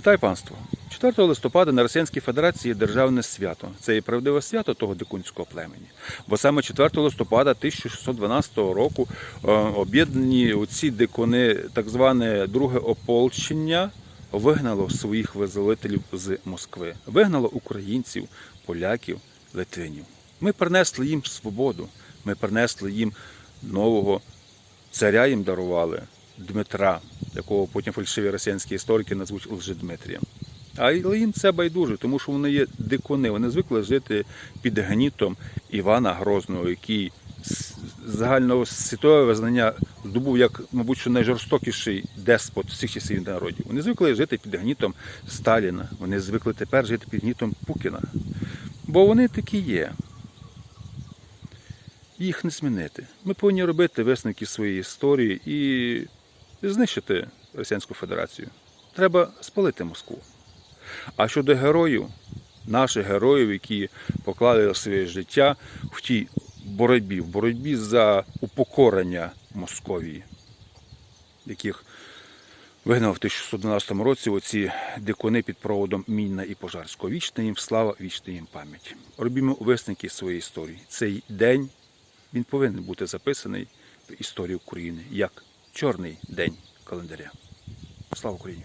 Вітаю панство! 4 листопада на Російській Федерації державне свято. Це є правдиве свято того дикунського племені. Бо саме 4 листопада 1612 року е, об'єднані оці дикуни, так зване друге ополчення, вигнало своїх визволителів з Москви. Вигнало українців, поляків, литвинів. Ми принесли їм свободу, ми принесли їм нового царя їм дарували Дмитра, якого потім фальшиві росіянські історики назвуть Лжедмитрієм. Але їм це байдуже, тому що вони є дикуни. Вони звикли жити під гнітом Івана Грозного, який загального світове визнання здобув як, мабуть, що найжорстокіший деспот всіх часів народів. Вони звикли жити під гнітом Сталіна. Вони звикли тепер жити під гнітом Пукіна. Бо вони такі є їх не змінити. Ми повинні робити висновки своєї історії і знищити Російську Федерацію. Треба спалити Москву. А щодо героїв, наших героїв, які поклали своє життя в тій боротьбі, в боротьбі за упокорення Московії, яких вигнав в 1612 році оці дикуни під проводом Мінна і Пожарського. Вічна їм слава, вічна їм пам'ять. Робімо висновки своєї історії. Цей день він повинен бути записаний в історії України як чорний день календаря. Слава Україні!